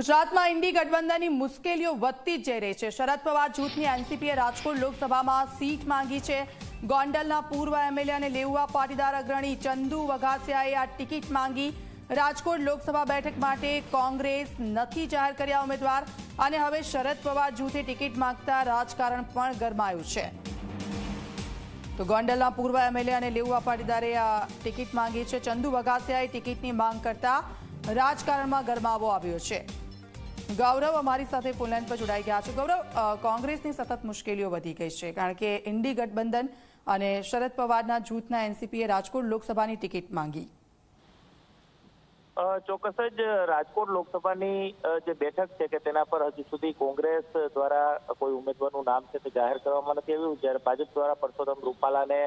ગુજરાતમાં ઇન્ડી ગઠબંધનની મુશ્કેલીઓ વધતી જ જઈ રહી છે. શરદ પવાર જૂથની એનસીપીએ રાજકોટ લોકસભામાં સીટ માંગી છે. ગોંડલના પૂર્વ એમએલએ અને લેઉવા પાટીદાર અગ્રણી ચંદુ વઘાસિયાએ આ ટિકિટ માંગી. રાજકોટ લોકસભા બેઠક માટે કોંગ્રેસ નથી જાહેર કર્યા ઉમેદવાર અને હવે શરદ પવાર જૂથે ટિકિટ માંગતા રાજકારણ પણ ગરમાયું છે. તો ગોંડલના પૂર્વ એમએલએ અને લેઉવા પાટીદારે આ ટિકિટ માંગી છે. ચંદુ વઘાસિયાએ ટિકિટની માંગ કરતા રાજકારણમાં ગરમાવો આવ્યો છે. ગૌરવ અમારી સાથે ફોનલાઈન પર જોડાઈ ગયા છે. ગૌરવ કોંગ્રેસની સતત મુશ્કેલીઓ વધી ગઈ છે, કારણ કે ઇન્ડી ગઠબંધન અને શરદ પવારના જૂથના એનસીપીએ રાજકોટ લોકસભાની ટિકિટ માંગી. ચોક્કસ જ રાજકોટ લોકસભાની જે બેઠક છે કે તેના પર હજુ સુધી કોંગ્રેસ દ્વારા કોઈ ઉમેદવારનું નામ છે તે જાહેર કરવામાં નથી આવ્યું. જ્યારે ભાજપ દ્વારા પરસોત્તમ રૂપાલાને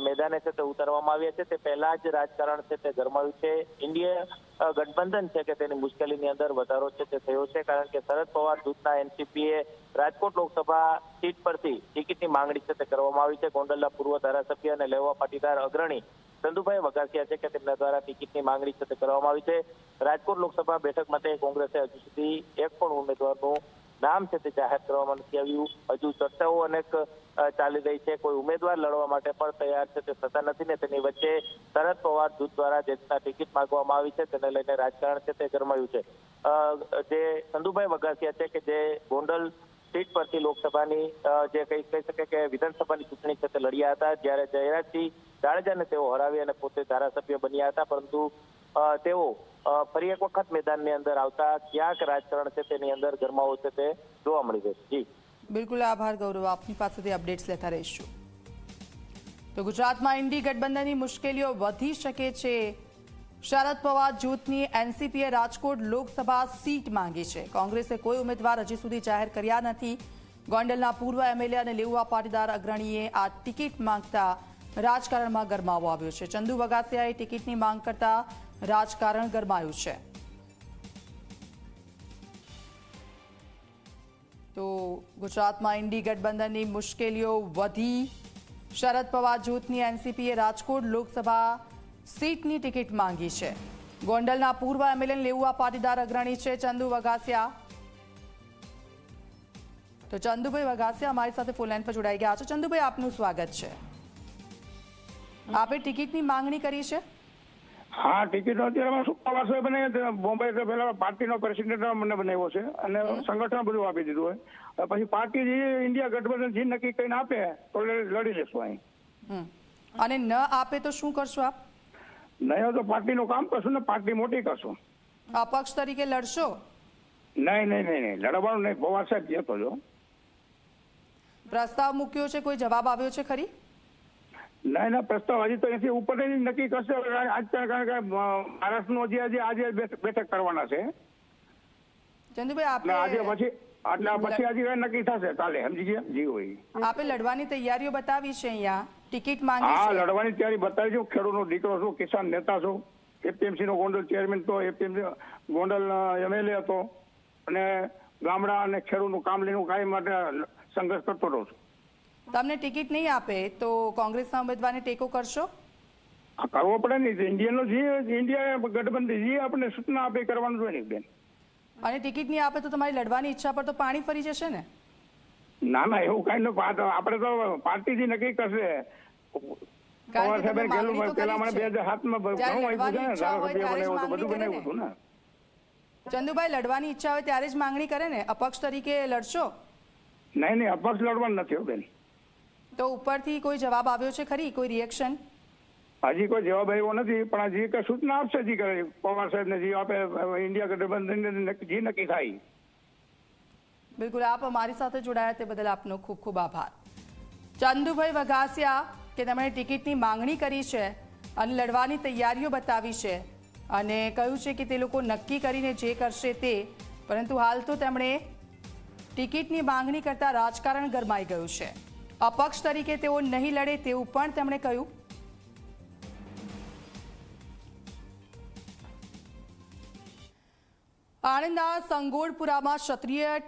મેદાને છે તે ઉતારવામાં આવ્યા છે. તે પહેલા જ રાજકારણ છે તે ગરમાયું છે. ઇન્ડિયા ગઠબંધન છે કે તેની મુશ્કેલીની અંદર વધારો છે તે થયો છે કારણ કે શરદ પવાર જૂથના એનસીપીએ રાજકોટ લોકસભા સીટ પરથી ટિકિટની માંગણી છે તે કરવામાં આવી છે. ગોંડલના પૂર્વ ધારાસભ્ય અને લેવા પાટીદાર અગ્રણી ચંદુભાઈ વઘાસિયા છે કે તેમના દ્વારા ટિકિટની માંગણી છે તે કરવામાં આવી છે. રાજકોટ લોકસભા બેઠક માટે કોંગ્રેસે હજુ સુધી એક પણ ઉમેદવારનું નામ છે તે જાહેર કરવામાં નથી આવ્યું હજુ ચર્ચાઓ અનેક ચાલી રહી છે. કોઈ ઉમેદવાર લડવા માટે પણ તૈયાર છે તે થતા નથી ને તેની વચ્ચે શરદ પવાર જૂથ દ્વારા જે ટિકિટ માંગવામાં આવી છે તેને લઈને રાજકારણ છે તે ગરમાયું છે. જે સંધુભાઈ વગાસિયા છે કે જે ગોંડલ સીટ પરથી લોકસભાની જે કહી કહી શકે કે વિધાનસભાની ચૂંટણી છે તે લડ્યા હતા. જ્યારે જયરાજસિંહ જાડેજાને તેઓ હરાવી અને પોતે ધારાસભ્ય બન્યા હતા. પરંતુ તેઓ ફરી એક વખત મેદાનની અંદર આવતા ક્યાંક રાજકારણ છે તેની અંદર ગરમાવો છે તે જોવા મળી જશે જી. બિલકુલ આભાર, ગૌરવ. આપની પાસેથી અપડેટ્સ લેતા રહીશું. તો ગુજરાતમાં ઇન્ડી ગઠબંધનની મુશ્કેલીઓ વધી શકે છે. શરદ પવાર જૂથની એનસીપીએ રાજકોટ લોકસભા સીટ માંગી છે. કોંગ્રેસે કોઈ ઉમેદવાર હજી સુધી જાહેર કર્યા નથી. ગોંડલના પૂર્વ એમએલએ અને લેઉવા પાટીદાર અગ્રણીએ આ ટિકિટ માંગતા રાજકારણમાં ગરમાવો આવ્યો છે. ચંદુ વગાસિયાએ ટિકિટની માંગ કરતા રાજકારણ ગરમાયું છે. તો ગુજરાતમાં ઇન્ડી ગઠબંધનની મુશ્કેલીઓ વધી. શરદ પવાર જૂથની એનસીપીએ રાજકોટ લોકસભા સીટની ટિકિટ માંગી છે. ગોંડલના પૂર્વ એમએલએ લેઉવા પાટીદાર અગ્રણી છે ચંદુ વગાસિયા તો ચંદુભાઈ વગાસિયા અમારી સાથે ફોનલાઈન પર જોડાઈ ગયા છે. ચંદુભાઈ આપનું સ્વાગત છે. આપે ટિકિટની માંગણી કરી છે? હા ટિકિટ અત્યારે સુપરવાર સાહેબ બને બોમ્બે તો પેલા પાર્ટીનો પ્રેસિડેન્ટ મને બનાવ્યો છે અને સંગઠન બધું આપી દીધું હોય. પછી પાર્ટી જે ઇન્ડિયા ગઠબંધન જે નક્કી કરીને આપે તો લડી લેશું અહીં. અને ન આપે તો શું કરશો આપ? નહીં તો પાર્ટીનું કામ કરશું ને પાર્ટી મોટી કરશું. અપક્ષ તરીકે લડશો? નહીં નહીં નહીં નહીં. લડવાનું નહીં. પવાર સાહેબ જતો જો પ્રસ્તાવ મૂક્યો છે? કોઈ જવાબ આવ્યો છે ખરી? નહીં ના પ્રસ્તાવ હજી તો એથી ઉપર નક્કી કરશે. આજ કારણ કે મહારાષ્ટ્રનું હજી આજે આજે બેઠક કરવાના છે. ચંદુભાઈ એટલે આજે પછી આટલા પછી નક્કી થશે. કાલે સમજી ગયા જી હોય. આપે લડવાની તૈયારીઓ બતાવી છે અહીંયા? ટિકિટ માંગી હા લડવાની તૈયારી બતાવી છું. ખેડૂતનો દીકરો છું કિસાન નેતા છું. એપીએમસી નો ગોંડલ ચેરમેન તો એપીએમસી ગોંડલ એમએલએ હતો. અને ગામડા અને ખેડૂતનું કામ લઈને હું કાયમ માટે સંઘર્ષ કરતો રહું છું. તમને ટિકિટ નહીં આપે તો કોંગ્રેસના ઉમેદવારને ટેકો કરશો? કરવો પડે ને ઇન્ડિયાનો જે ઇન્ડિયા ગઠબંધન જે આપણને સૂચના આપે કરવાનું જોઈએ ને બેન. અને ટિકિટ નહીં આપે તો તમારી લડવાની ઈચ્છા પર તો પાણી ફરી જશે ને? ના ના એવું કઈ ન આપણે તો પાર્ટીથી નક્કી કરશે. ચંદુભાઈ લડવાની ઈચ્છા હોય ત્યારે જ માંગણી કરે ને? અપક્ષ તરીકે લડશો? નહીં નહીં અપક્ષ લડવાનું નથી બેન. તો ઉપરથી કોઈ જવાબ આવ્યો છે ખરી? કોઈ રિએક્શન હજી કોઈ જવાબ આવ્યો નથી પણ હજી કઈ સૂચના આપશે જી કરે પવાર સાહેબ ને જે આપે ઇન્ડિયા ગઠબંધન જે નક્કી થાય. બિલકુલ આપ અમારી સાથે જોડાયા તે બદલ આપનો ખૂબ ખૂબ આભાર. ચંદુભાઈ વઘાસિયા કે તેમણે ટિકિટની માંગણી કરી છે અને લડવાની તૈયારીઓ બતાવી છે અને કહ્યું છે કે તે લોકો નક્કી કરીને જે કરશે તે પરંતુ હાલ તો તેમણે ટિકિટની માંગણી કરતા રાજકારણ ગરમાઈ ગયું છે. અપક્ષ તરીકે તેઓ નહીં લડે તેવું પણ તેમણે કહ્યું. આણંદના સંગોળપુરામાં ક્ષત્રિય